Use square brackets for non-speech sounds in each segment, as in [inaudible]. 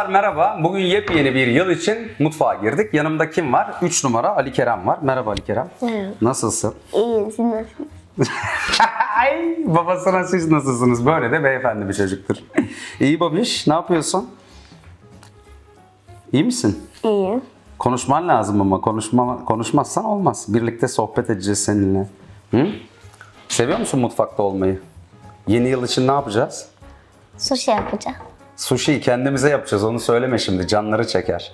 Dostlar merhaba. Bugün yepyeni bir yıl için mutfağa girdik. Yanımda kim var? 3 numara Ali Kerem var. Merhaba Ali Kerem. Merhaba. Nasılsın? [laughs] İyiyim, siz nasılsınız? Ay babasına siz nasılsınız? Böyle de beyefendi bir çocuktur. [laughs] İyi babiş. Ne yapıyorsun? İyi misin? İyiyim. Konuşman lazım ama konuşma, konuşmazsan olmaz. Birlikte sohbet edeceğiz seninle. Hı? Seviyor musun mutfakta olmayı? Yeni yıl için ne yapacağız? Sushi yapacağım. Sushi'yi kendimize yapacağız. Onu söyleme şimdi. Canları çeker.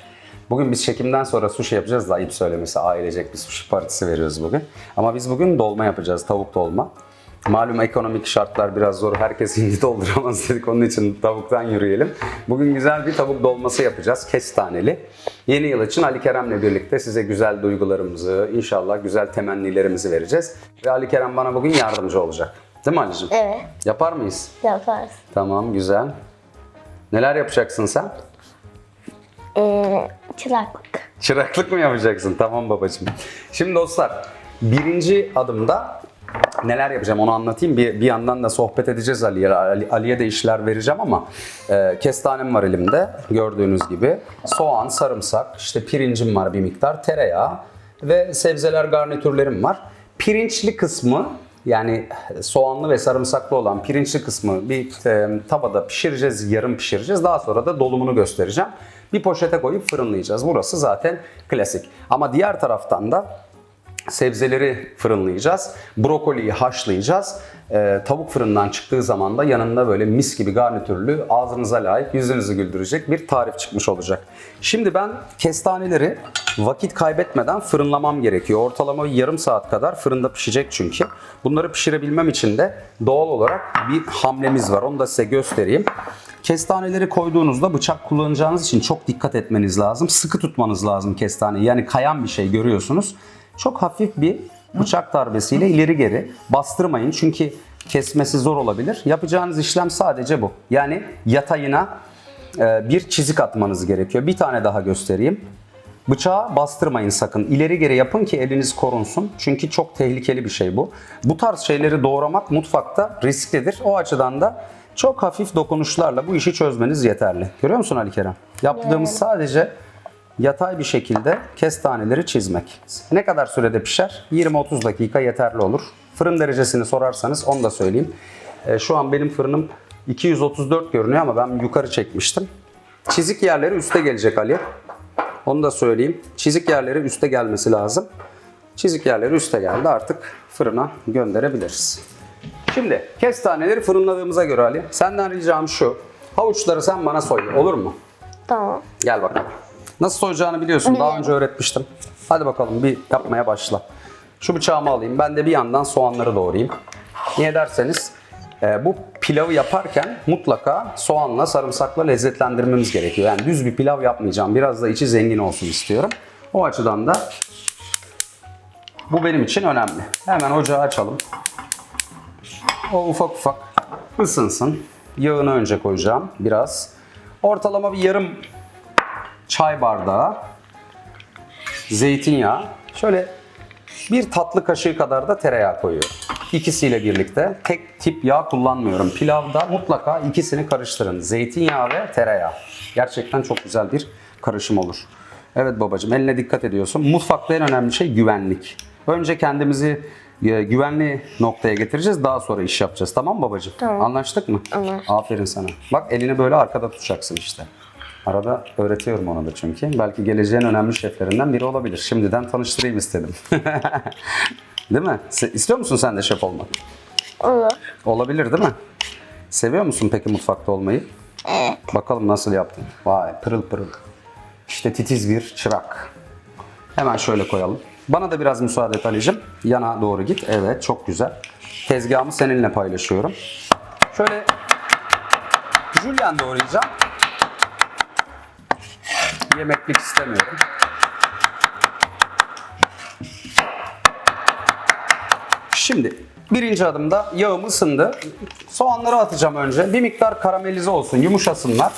Bugün biz çekimden sonra sushi yapacağız da ayıp söylemesi. Ailecek bir sushi partisi veriyoruz bugün. Ama biz bugün dolma yapacağız. Tavuk dolma. Malum ekonomik şartlar biraz zor. Herkes [laughs] hindi dolduramaz dedik. Onun için tavuktan yürüyelim. Bugün güzel bir tavuk dolması yapacağız. Kestaneli. Yeni yıl için Ali Kerem'le birlikte size güzel duygularımızı, inşallah güzel temennilerimizi vereceğiz. Ve Ali Kerem bana bugün yardımcı olacak. Değil mi Ali'cim? Evet, Yapar mıyız? yaparız. Tamam, güzel. Neler yapacaksın sen? Ee, çıraklık. Çıraklık mı yapacaksın? Tamam babacığım. Şimdi dostlar, birinci adımda neler yapacağım onu anlatayım. Bir, bir yandan da sohbet edeceğiz Ali'ye. Ali, Ali'ye de işler vereceğim ama e, kestanem var elimde gördüğünüz gibi. Soğan, sarımsak, işte pirincim var bir miktar, tereyağı ve sebzeler garnitürlerim var. Pirinçli kısmı yani soğanlı ve sarımsaklı olan pirinçli kısmı bir e, tavada pişireceğiz, yarım pişireceğiz. Daha sonra da dolumunu göstereceğim. Bir poşete koyup fırınlayacağız. Burası zaten klasik. Ama diğer taraftan da sebzeleri fırınlayacağız. Brokoliyi haşlayacağız. Ee, tavuk fırından çıktığı zaman da yanında böyle mis gibi garnitürlü, ağzınıza layık, yüzünüzü güldürecek bir tarif çıkmış olacak. Şimdi ben kestaneleri vakit kaybetmeden fırınlamam gerekiyor. Ortalama yarım saat kadar fırında pişecek çünkü. Bunları pişirebilmem için de doğal olarak bir hamlemiz var. Onu da size göstereyim. Kestaneleri koyduğunuzda bıçak kullanacağınız için çok dikkat etmeniz lazım. Sıkı tutmanız lazım kestaneyi. Yani kayan bir şey görüyorsunuz. Çok hafif bir bıçak darbesiyle ileri geri bastırmayın. Çünkü kesmesi zor olabilir. Yapacağınız işlem sadece bu. Yani yatayına e, bir çizik atmanız gerekiyor. Bir tane daha göstereyim. Bıçağı bastırmayın sakın. İleri geri yapın ki eliniz korunsun. Çünkü çok tehlikeli bir şey bu. Bu tarz şeyleri doğramak mutfakta risklidir. O açıdan da çok hafif dokunuşlarla bu işi çözmeniz yeterli. Görüyor musun Ali Kerem? Yaptığımız sadece yatay bir şekilde kestaneleri çizmek. Ne kadar sürede pişer? 20-30 dakika yeterli olur. Fırın derecesini sorarsanız onu da söyleyeyim. Ee, şu an benim fırınım 234 görünüyor ama ben yukarı çekmiştim. Çizik yerleri üste gelecek Ali. Onu da söyleyeyim. Çizik yerleri üste gelmesi lazım. Çizik yerleri üste geldi. Artık fırına gönderebiliriz. Şimdi kestaneleri fırınladığımıza göre Ali, senden ricam şu. Havuçları sen bana soy. Olur mu? Tamam. Gel bakalım. Nasıl soyacağını biliyorsun. Daha önce öğretmiştim. Hadi bakalım bir yapmaya başla. Şu bıçağımı alayım. Ben de bir yandan soğanları doğrayayım. Niye derseniz e, bu pilavı yaparken mutlaka soğanla sarımsakla lezzetlendirmemiz gerekiyor. Yani düz bir pilav yapmayacağım. Biraz da içi zengin olsun istiyorum. O açıdan da bu benim için önemli. Hemen ocağı açalım. O ufak ufak ısınsın. Yağını önce koyacağım biraz. Ortalama bir yarım çay bardağı zeytinyağı. Şöyle bir tatlı kaşığı kadar da tereyağı koyuyorum. İkisiyle birlikte tek tip yağ kullanmıyorum. Pilavda mutlaka ikisini karıştırın. Zeytinyağı ve tereyağı. Gerçekten çok güzel bir karışım olur. Evet babacığım eline dikkat ediyorsun. Mutfakta en önemli şey güvenlik. Önce kendimizi e, güvenli noktaya getireceğiz. Daha sonra iş yapacağız. Tamam mı babacığım? Tamam. Anlaştık mı? Anlaştık. Aferin sana. Bak elini böyle arkada tutacaksın işte. Arada öğretiyorum ona da çünkü. Belki geleceğin önemli şeflerinden biri olabilir. Şimdiden tanıştırayım istedim. [laughs] değil mi? Se- İstiyor musun sen de şef olmak? Olur. Olabilir değil mi? Seviyor musun peki mutfakta olmayı? Evet. Bakalım nasıl yaptın. Vay pırıl pırıl. İşte titiz bir çırak. Hemen şöyle koyalım. Bana da biraz müsaade et Ali'cim. Yana doğru git. Evet çok güzel. Tezgahımı seninle paylaşıyorum. Şöyle jülyen doğrayacağım. Yemeklik istemiyorum. Şimdi birinci adımda yağım ısındı. Soğanları atacağım önce. Bir miktar karamelize olsun, yumuşasınlar.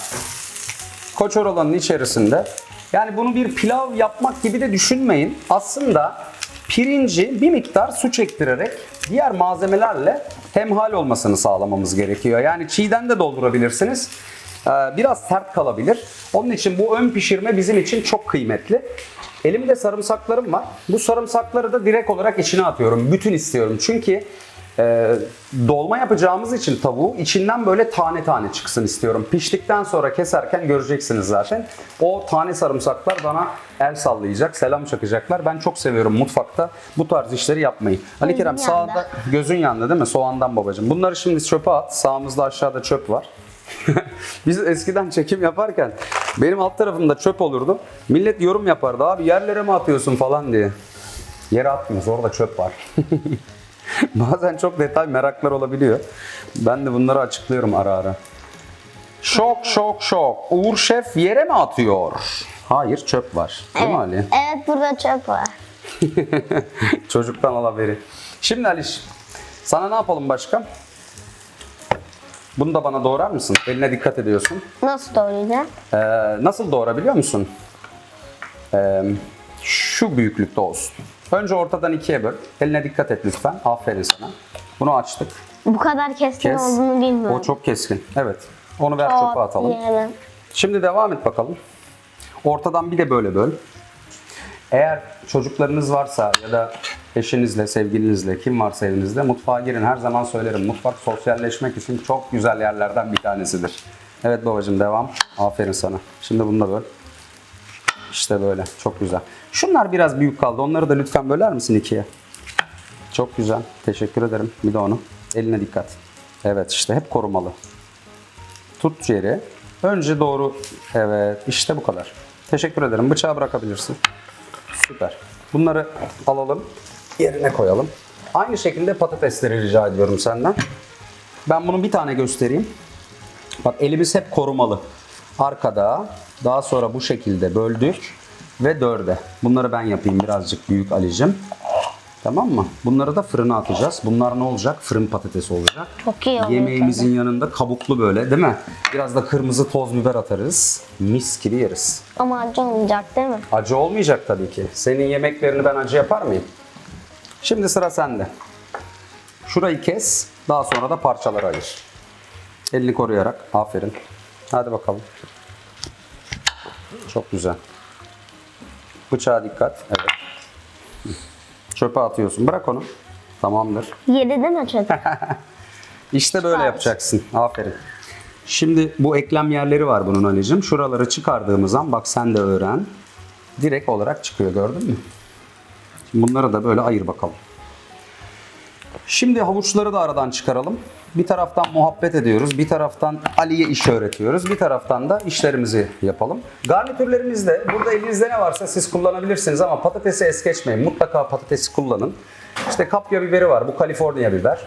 Koçorolanın içerisinde. Yani bunu bir pilav yapmak gibi de düşünmeyin. Aslında pirinci bir miktar su çektirerek diğer malzemelerle hemhal olmasını sağlamamız gerekiyor. Yani çiğden de doldurabilirsiniz. Ee, biraz sert kalabilir. Onun için bu ön pişirme bizim için çok kıymetli. Elimde sarımsaklarım var. Bu sarımsakları da direkt olarak içine atıyorum. Bütün istiyorum. Çünkü e, dolma yapacağımız için tavuğu içinden böyle tane tane çıksın istiyorum. Piştikten sonra keserken göreceksiniz zaten. O tane sarımsaklar bana el sallayacak, selam çakacaklar. Ben çok seviyorum mutfakta bu tarz işleri yapmayı. Ali Kerem sağda gözün yandı değil mi? Soğandan babacığım. Bunları şimdi çöpe at. Sağımızda aşağıda çöp var. [laughs] Biz eskiden çekim yaparken benim alt tarafımda çöp olurdu. Millet yorum yapardı abi yerlere mi atıyorsun falan diye. Yere atmıyoruz orada çöp var. [laughs] Bazen çok detay meraklar olabiliyor. Ben de bunları açıklıyorum ara ara. Şok şok şok. Uğur Şef yere mi atıyor? Hayır çöp var. Değil mi Ali? Evet burada çöp var. [laughs] Çocuktan al haberi. Şimdi Aliş, sana ne yapalım başka? Bunu da bana doğrar mısın? Eline dikkat ediyorsun. Nasıl doğrayacağım? Ee, nasıl doğrabiliyor musun? Ee, şu büyüklükte olsun. Önce ortadan ikiye böl. Eline dikkat et lütfen. Aferin sana. Bunu açtık. Bu kadar keskin Kes. olduğunu bilmiyorum. O çok keskin. Evet. Onu ver çöpe atalım. yiyelim. Şimdi devam et bakalım. Ortadan bir de böyle böl. Eğer çocuklarınız varsa ya da eşinizle, sevgilinizle, kim varsa evinizde mutfağa girin. Her zaman söylerim. Mutfak sosyalleşmek için çok güzel yerlerden bir tanesidir. Evet babacığım devam. Aferin sana. Şimdi bunu da böl. İşte böyle. Çok güzel. Şunlar biraz büyük kaldı. Onları da lütfen böler misin ikiye? Çok güzel. Teşekkür ederim. Bir de onu. Eline dikkat. Evet işte hep korumalı. Tut yeri. Önce doğru. Evet işte bu kadar. Teşekkür ederim. Bıçağı bırakabilirsin. Süper. Bunları alalım. Yerine koyalım. Aynı şekilde patatesleri rica ediyorum senden. Ben bunu bir tane göstereyim. Bak elimiz hep korumalı. Arkada daha sonra bu şekilde böldük ve dörde. Bunları ben yapayım birazcık büyük Ali'cim. Tamam mı? Bunları da fırına atacağız. Bunlar ne olacak? Fırın patatesi olacak. Çok iyi oluyor Yemeğimizin yanında kabuklu böyle değil mi? Biraz da kırmızı toz biber atarız. Mis gibi yeriz. Ama acı olmayacak değil mi? Acı olmayacak tabii ki. Senin yemeklerini ben acı yapar mıyım? Şimdi sıra sende. Şurayı kes. Daha sonra da parçalara ayır. Elini koruyarak. Aferin. Hadi bakalım. Çok güzel. Bıçağa dikkat. Evet. Çöpe atıyorsun. Bırak onu. Tamamdır. Yedi değil mi çöp? İşte böyle yapacaksın. Aferin. Şimdi bu eklem yerleri var bunun Ali'cim. Şuraları çıkardığımız an bak sen de öğren. Direkt olarak çıkıyor gördün mü? Şimdi bunları da böyle ayır bakalım. Şimdi havuçları da aradan çıkaralım. Bir taraftan muhabbet ediyoruz, bir taraftan Ali'ye iş öğretiyoruz, bir taraftan da işlerimizi yapalım. Garnitürlerimizde burada elinizde ne varsa siz kullanabilirsiniz ama patatesi es geçmeyin. Mutlaka patatesi kullanın. İşte kapya biberi var, bu Kaliforniya biber.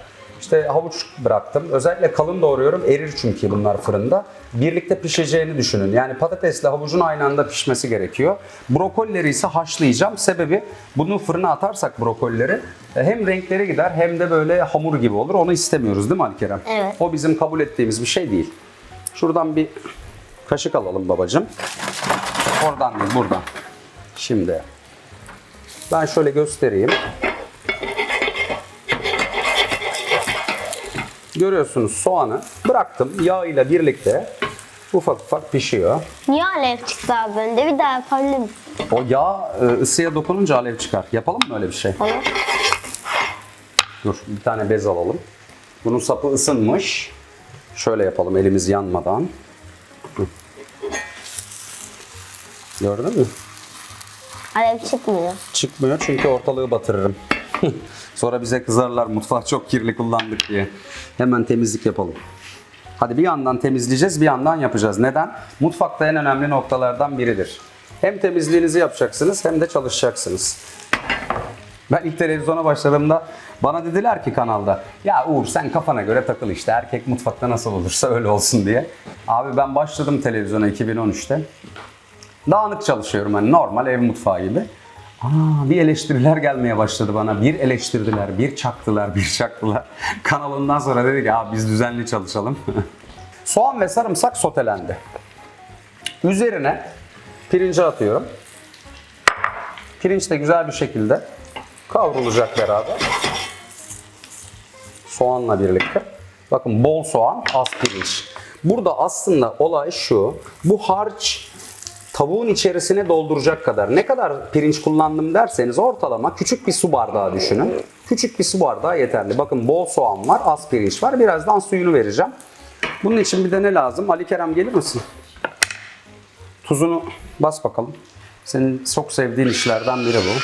İşte havuç bıraktım. Özellikle kalın doğruyorum. Erir çünkü bunlar fırında. Birlikte pişeceğini düşünün. Yani patatesle havucun aynı anda pişmesi gerekiyor. Brokolileri ise haşlayacağım. Sebebi bunu fırına atarsak brokolileri e, hem renkleri gider hem de böyle hamur gibi olur. Onu istemiyoruz değil mi Ali Kerem? Evet. O bizim kabul ettiğimiz bir şey değil. Şuradan bir kaşık alalım babacığım. Oradan değil buradan. Şimdi ben şöyle göstereyim. Görüyorsunuz soğanı bıraktım yağ ile birlikte ufak ufak pişiyor. Niye alev çıktı az önce? Bir daha misin? O yağ e, ısıya dokununca alev çıkar. Yapalım mı öyle bir şey? Olur. Dur bir tane bez alalım. Bunun sapı ısınmış. Şöyle yapalım elimiz yanmadan. Gördün mü? Alev çıkmıyor. Çıkmıyor çünkü ortalığı batırırım. [laughs] Sonra bize kızarlar mutfağı çok kirli kullandık diye. Hemen temizlik yapalım. Hadi bir yandan temizleyeceğiz, bir yandan yapacağız. Neden? Mutfakta en önemli noktalardan biridir. Hem temizliğinizi yapacaksınız hem de çalışacaksınız. Ben ilk televizyona başladığımda bana dediler ki kanalda ya Uğur sen kafana göre takıl işte erkek mutfakta nasıl olursa öyle olsun diye. Abi ben başladım televizyona 2013'te. Dağınık çalışıyorum hani normal ev mutfağı gibi. Aa, bir eleştiriler gelmeye başladı bana. Bir eleştirdiler, bir çaktılar, bir çaktılar. [laughs] Kanalından sonra dedik ya biz düzenli çalışalım. [laughs] Soğan ve sarımsak sotelendi. Üzerine pirinci atıyorum. Pirinç de güzel bir şekilde kavrulacak beraber. Soğanla birlikte. Bakın bol soğan, az pirinç. Burada aslında olay şu. Bu harç tavuğun içerisine dolduracak kadar. Ne kadar pirinç kullandım derseniz ortalama küçük bir su bardağı düşünün. Küçük bir su bardağı yeterli. Bakın bol soğan var, az pirinç var. Birazdan suyunu vereceğim. Bunun için bir de ne lazım? Ali Kerem gelir misin? Tuzunu bas bakalım. Senin çok sevdiğin işlerden biri bu.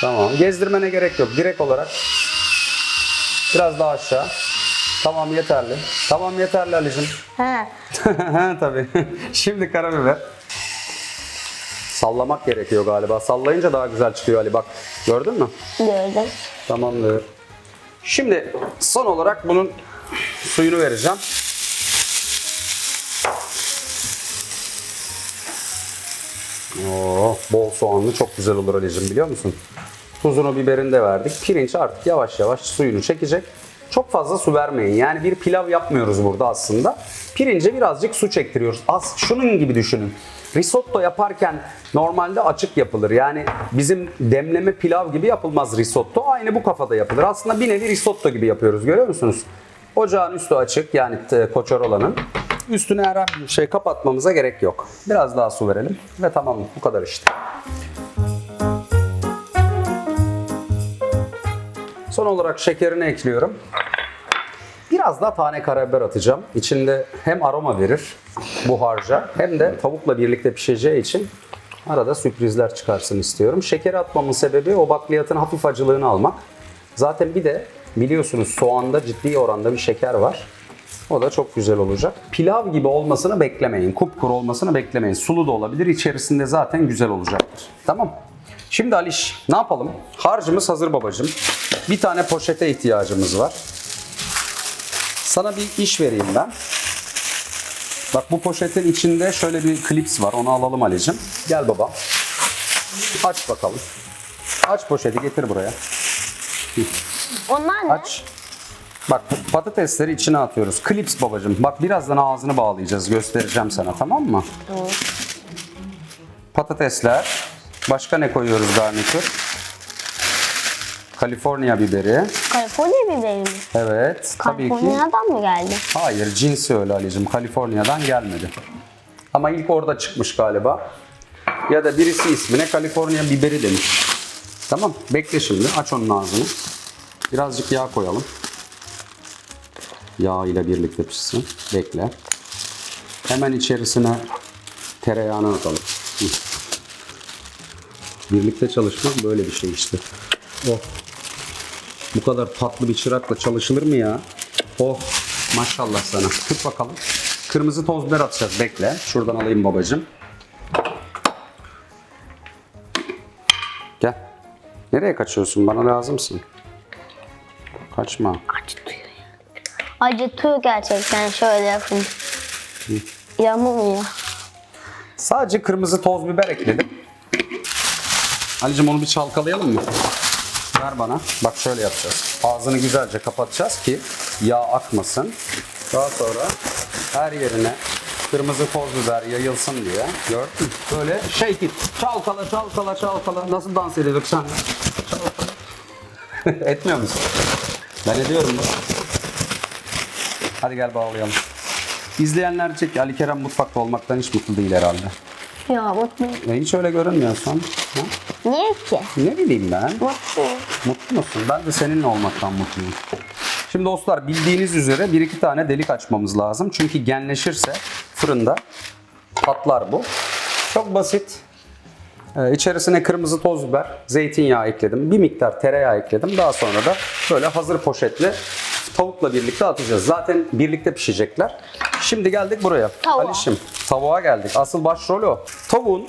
Tamam. Gezdirmene gerek yok. Direkt olarak biraz daha aşağı. Tamam yeterli. Tamam yeterli Ali'cim. He. [laughs] Tabii. [laughs] Şimdi karabiber. Sallamak gerekiyor galiba. Sallayınca daha güzel çıkıyor Ali bak. Gördün mü? Gördüm. Tamamdır. Şimdi son olarak bunun suyunu vereceğim. Oo, bol soğanlı çok güzel olur Ali'cim biliyor musun? Tuzunu biberini de verdik. Pirinç artık yavaş yavaş suyunu çekecek. Çok fazla su vermeyin. Yani bir pilav yapmıyoruz burada aslında. Pirince birazcık su çektiriyoruz. Az şunun gibi düşünün. Risotto yaparken normalde açık yapılır. Yani bizim demleme pilav gibi yapılmaz risotto. Aynı bu kafada yapılır. Aslında bir nevi risotto gibi yapıyoruz. Görüyor musunuz? Ocağın üstü açık yani e, koçorolanın. Üstüne herhangi bir şey kapatmamıza gerek yok. Biraz daha su verelim ve tamam bu kadar işte. Son olarak şekerini ekliyorum. Biraz daha tane karabiber atacağım. İçinde hem aroma verir bu harca hem de tavukla birlikte pişeceği için arada sürprizler çıkarsın istiyorum. Şekeri atmamın sebebi o bakliyatın hafif acılığını almak. Zaten bir de biliyorsunuz soğanda ciddi oranda bir şeker var. O da çok güzel olacak. Pilav gibi olmasını beklemeyin. Kupkuru olmasını beklemeyin. Sulu da olabilir. İçerisinde zaten güzel olacaktır. Tamam. Şimdi Aliş ne yapalım? Harcımız hazır babacığım. Bir tane poşete ihtiyacımız var. Sana bir iş vereyim ben. Bak bu poşetin içinde şöyle bir klips var. Onu alalım Ali'cim. Gel baba. Aç bakalım. Aç poşeti getir buraya. Onlar ne? Aç. Bak patatesleri içine atıyoruz. Klips babacığım. Bak birazdan ağzını bağlayacağız. Göstereceğim sana tamam mı? Tamam. Patatesler. Başka ne koyuyoruz garnitür? Kaliforniya biberi. Kaliforniya biberi mi? Evet. Tabii ki. Kaliforniya'dan mı geldi? Hayır cinsi öyle Ali'cim. Kaliforniya'dan gelmedi. Ama ilk orada çıkmış galiba. Ya da birisi ismine Kaliforniya biberi demiş. Tamam. Bekle şimdi. Aç onun ağzını. Birazcık yağ koyalım. Yağ ile birlikte pişsin. Bekle. Hemen içerisine tereyağını atalım. Birlikte çalışmak böyle bir şey işte. Oh. Bu kadar tatlı bir çırakla çalışılır mı ya? Oh maşallah sana. Tut bakalım. Kırmızı toz biber atacağız. Bekle. Şuradan alayım babacığım. Gel. Nereye kaçıyorsun? Bana lazımsın. Kaçma. Acıtıyor ya. Acıtıyor gerçekten şöyle yapın. Yamulmuyor. Sadece kırmızı toz biber ekledim. Ali'cim onu bir çalkalayalım mı? Ver bana. Bak şöyle yapacağız. Ağzını güzelce kapatacağız ki yağ akmasın. Daha sonra her yerine kırmızı toz biber yayılsın diye. Gördün mü? Böyle shake it. Çalkala çalkala çalkala. Nasıl dans ediyorduk sen? [laughs] Etmiyor musun? Ben ediyorum. Hadi gel bağlayalım. İzleyenler diyecek ki Ali Kerem mutfakta olmaktan hiç mutlu değil herhalde. Ya mutluyum. E hiç öyle görünmüyorsun. Ha? Niye ki? Ne bileyim ben. Mutluyum. Mutlu musun? Ben de seninle olmaktan mutluyum. Şimdi dostlar bildiğiniz üzere bir iki tane delik açmamız lazım. Çünkü genleşirse fırında patlar bu. Çok basit. Ee, içerisine kırmızı toz biber, zeytinyağı ekledim. Bir miktar tereyağı ekledim. Daha sonra da böyle hazır poşetle tavukla birlikte atacağız. Zaten birlikte pişecekler. Şimdi geldik buraya. Tavuğa. Alişim, tavuğa geldik. Asıl başrol o. Tavuğun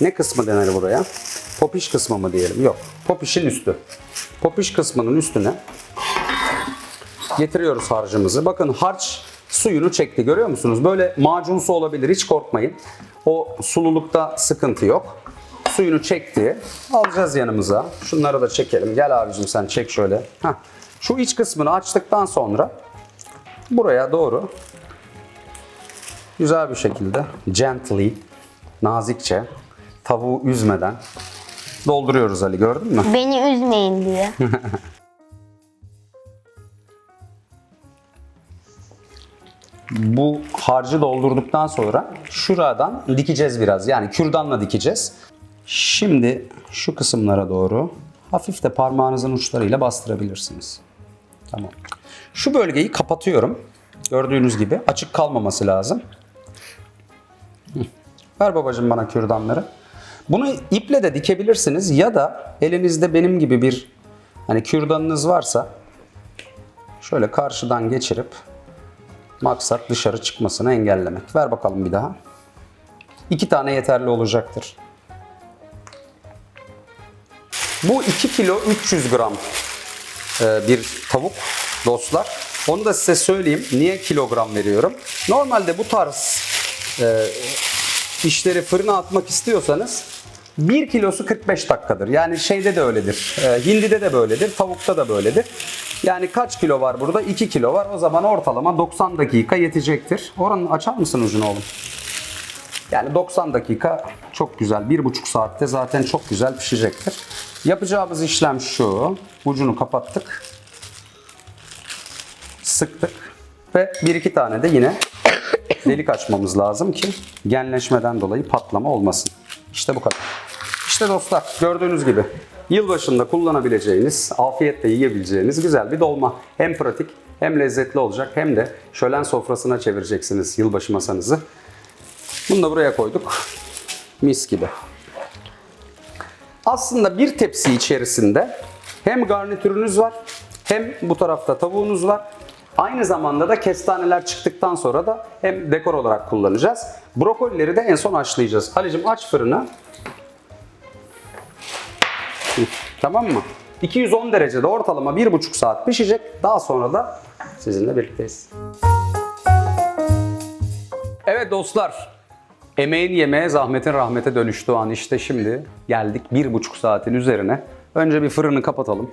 ne kısmı denir buraya? Popiş kısmı mı diyelim? Yok. Popişin üstü. Popiş kısmının üstüne getiriyoruz harcımızı. Bakın harç suyunu çekti. Görüyor musunuz? Böyle macunsu olabilir. Hiç korkmayın. O sululukta sıkıntı yok. Suyunu çekti. Alacağız yanımıza. Şunları da çekelim. Gel abicim sen çek şöyle. Heh. Şu iç kısmını açtıktan sonra buraya doğru güzel bir şekilde gently, nazikçe, tavuğu üzmeden dolduruyoruz Ali gördün mü? Beni üzmeyin diye. [laughs] bu harcı doldurduktan sonra şuradan dikeceğiz biraz. Yani kürdanla dikeceğiz. Şimdi şu kısımlara doğru hafif de parmağınızın uçlarıyla bastırabilirsiniz. Tamam. Şu bölgeyi kapatıyorum. Gördüğünüz gibi açık kalmaması lazım. Ver babacığım bana kürdanları. Bunu iple de dikebilirsiniz ya da elinizde benim gibi bir hani kürdanınız varsa şöyle karşıdan geçirip maksat dışarı çıkmasını engellemek. Ver bakalım bir daha. İki tane yeterli olacaktır. Bu 2 kilo 300 gram e, bir tavuk dostlar. Onu da size söyleyeyim. Niye kilogram veriyorum? Normalde bu tarz e, işleri fırına atmak istiyorsanız 1 kilosu 45 dakikadır. Yani şeyde de öyledir. E, hindide de böyledir. Tavukta da böyledir. Yani kaç kilo var burada? 2 kilo var. O zaman ortalama 90 dakika yetecektir. Oranın açar mısın ucunu oğlum? Yani 90 dakika çok güzel. 1,5 saatte zaten çok güzel pişecektir. Yapacağımız işlem şu. Ucunu kapattık. Sıktık. Ve bir iki tane de yine delik açmamız lazım ki genleşmeden dolayı patlama olmasın. İşte bu kadar. İşte dostlar gördüğünüz gibi yılbaşında kullanabileceğiniz, afiyetle yiyebileceğiniz güzel bir dolma. Hem pratik hem lezzetli olacak hem de şölen sofrasına çevireceksiniz yılbaşı masanızı. Bunu da buraya koyduk. Mis gibi. Aslında bir tepsi içerisinde hem garnitürünüz var hem bu tarafta tavuğunuz var. Aynı zamanda da kestaneler çıktıktan sonra da hem dekor olarak kullanacağız. Brokolileri de en son haşlayacağız. Halicim aç fırını. Tamam mı? 210 derecede ortalama 1,5 saat pişecek. Daha sonra da sizinle birlikteyiz. Evet dostlar. Emeğin yemeğe, zahmetin rahmete dönüştüğü an işte şimdi geldik bir buçuk saatin üzerine. Önce bir fırını kapatalım.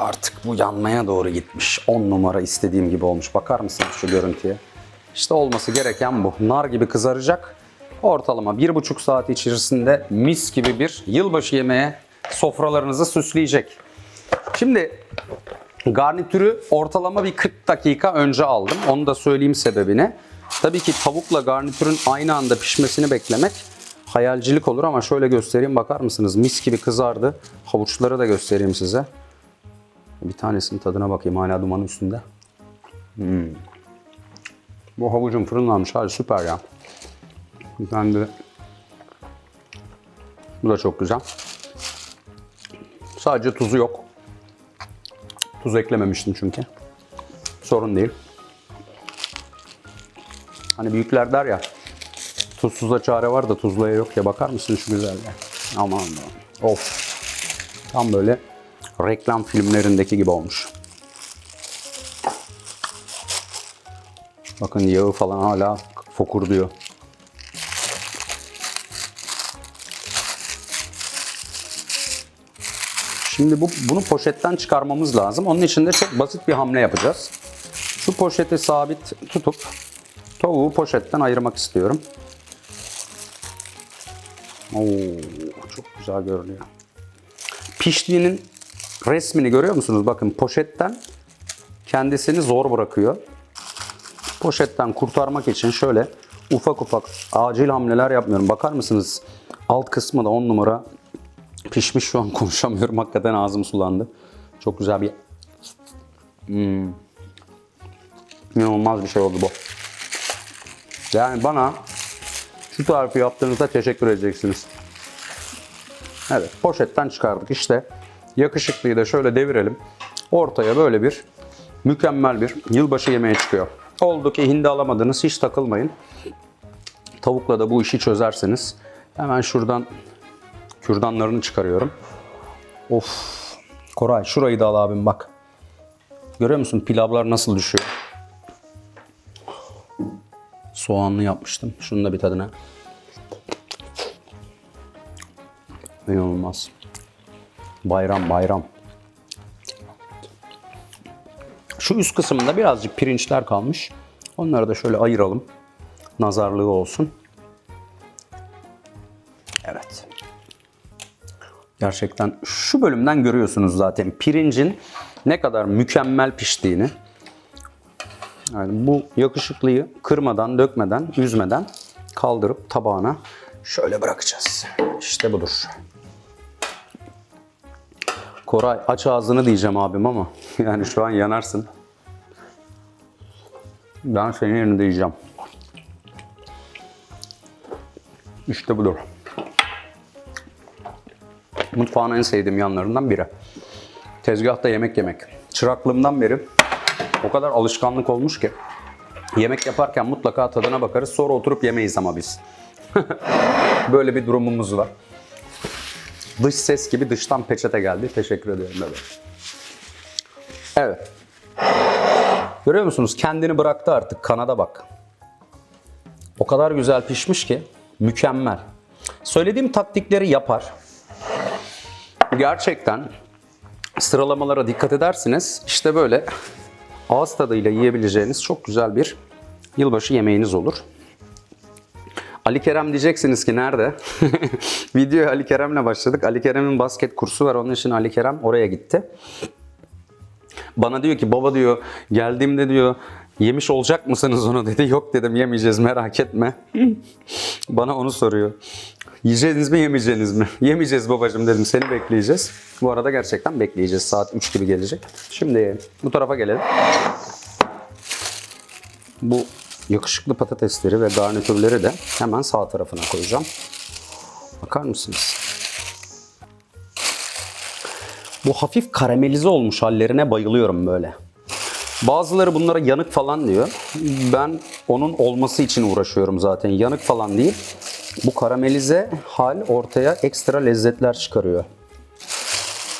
Artık bu yanmaya doğru gitmiş. 10 numara istediğim gibi olmuş. Bakar mısınız şu görüntüye? İşte olması gereken bu. Nar gibi kızaracak. Ortalama bir buçuk saat içerisinde mis gibi bir yılbaşı yemeğe sofralarınızı süsleyecek. Şimdi Garnitürü ortalama bir 40 dakika önce aldım. Onu da söyleyeyim sebebini. Tabii ki tavukla garnitürün aynı anda pişmesini beklemek hayalcilik olur ama şöyle göstereyim bakar mısınız? Mis gibi kızardı. Havuçları da göstereyim size. Bir tanesinin tadına bakayım hala dumanın üstünde. Hmm. Bu havucun fırınlanmış hali süper ya. Ben de bu da çok güzel. Sadece tuzu yok. Tuz eklememiştim çünkü. Sorun değil. Hani büyükler der ya tuzsuza çare var da tuzluya yok ya bakar mısın şu güzelliğe? Aman aman. Of. Tam böyle reklam filmlerindeki gibi olmuş. Bakın yağı falan hala fokur diyor. Şimdi bu bunu poşetten çıkarmamız lazım. Onun için de çok basit bir hamle yapacağız. Şu poşeti sabit tutup tavuğu poşetten ayırmak istiyorum. Oo, çok güzel görünüyor. Piştiğinin resmini görüyor musunuz? Bakın poşetten kendisini zor bırakıyor. Poşetten kurtarmak için şöyle ufak ufak acil hamleler yapmıyorum. Bakar mısınız? Alt kısmı da 10 numara pişmiş şu an [laughs] konuşamıyorum. Hakikaten ağzım sulandı. Çok güzel bir Hmm. İnanılmaz bir şey oldu bu. Yani bana şu tarifi yaptığınızda teşekkür edeceksiniz. Evet poşetten çıkardık işte. Yakışıklıyı da şöyle devirelim. Ortaya böyle bir mükemmel bir yılbaşı yemeği çıkıyor. Oldu ki hindi alamadınız hiç takılmayın. Tavukla da bu işi çözersiniz. Hemen şuradan kürdanlarını çıkarıyorum. Of. Koray şurayı da al abim bak. Görüyor musun pilavlar nasıl düşüyor? Soğanlı yapmıştım. Şunun da bir tadına. İnanılmaz. Bayram bayram. Şu üst kısmında birazcık pirinçler kalmış. Onları da şöyle ayıralım. Nazarlığı olsun. Evet. Gerçekten şu bölümden görüyorsunuz zaten pirincin ne kadar mükemmel piştiğini. Yani bu yakışıklıyı kırmadan, dökmeden, üzmeden kaldırıp tabağına şöyle bırakacağız. İşte budur. Koray aç ağzını diyeceğim abim ama [laughs] yani şu an yanarsın. Ben senin yerinde yiyeceğim. İşte budur. Mutfağın en sevdiğim yanlarından biri. Tezgahta yemek yemek. Çıraklığımdan beri o kadar alışkanlık olmuş ki yemek yaparken mutlaka tadına bakarız sonra oturup yemeyiz ama biz. [laughs] Böyle bir durumumuz var. Dış ses gibi dıştan peçete geldi. Teşekkür ediyorum böyle. Evet. Görüyor musunuz? Kendini bıraktı artık. Kanada bak. O kadar güzel pişmiş ki mükemmel. Söylediğim taktikleri yapar. Gerçekten sıralamalara dikkat edersiniz. İşte böyle ağız tadıyla yiyebileceğiniz çok güzel bir yılbaşı yemeğiniz olur. Ali Kerem diyeceksiniz ki nerede? [laughs] Videoya Ali Kerem'le başladık. Ali Kerem'in basket kursu var. Onun için Ali Kerem oraya gitti. Bana diyor ki baba diyor geldiğimde diyor yemiş olacak mısınız onu dedi. Yok dedim yemeyeceğiz merak etme. [laughs] Bana onu soruyor. Yiyeceğiniz mi yemeyeceğiniz mi? [laughs] Yemeyeceğiz babacığım dedim seni bekleyeceğiz. Bu arada gerçekten bekleyeceğiz. Saat 3 gibi gelecek. Şimdi bu tarafa gelelim. Bu yakışıklı patatesleri ve garnitürleri de hemen sağ tarafına koyacağım. Bakar mısınız? Bu hafif karamelize olmuş hallerine bayılıyorum böyle. Bazıları bunlara yanık falan diyor. Ben onun olması için uğraşıyorum zaten. Yanık falan değil. Bu karamelize hal ortaya ekstra lezzetler çıkarıyor.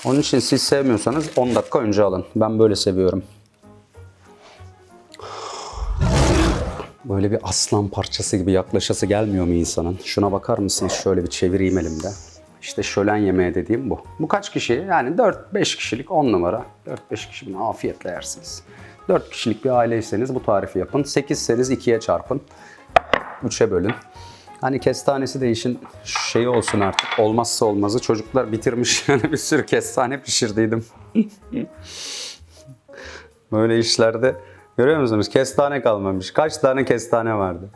Onun için siz sevmiyorsanız 10 dakika önce alın. Ben böyle seviyorum. Böyle bir aslan parçası gibi yaklaşası gelmiyor mu insanın? Şuna bakar mısınız? Şöyle bir çevireyim elimde. İşte şölen yemeği dediğim bu. Bu kaç kişi? Yani 4-5 kişilik 10 numara. 4-5 kişi bunu afiyetle yersiniz. 4 kişilik bir aileyseniz bu tarifi yapın. 8'seniz 2'ye çarpın. 3'e bölün. Hani kestanesi de işin şeyi olsun artık. Olmazsa olmazı. Çocuklar bitirmiş. [laughs] Yani bir sürü kestane pişirdiydim. [laughs] Böyle işlerde görüyor musunuz? Kestane kalmamış. Kaç tane kestane vardı?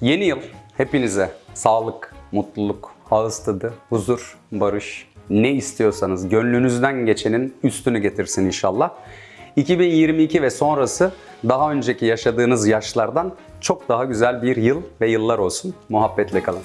Yeni yıl hepinize sağlık, mutluluk, ağız tadı, huzur, barış, ne istiyorsanız gönlünüzden geçenin üstünü getirsin inşallah. 2022 ve sonrası daha önceki yaşadığınız yaşlardan çok daha güzel bir yıl ve yıllar olsun. Muhabbetle kalın.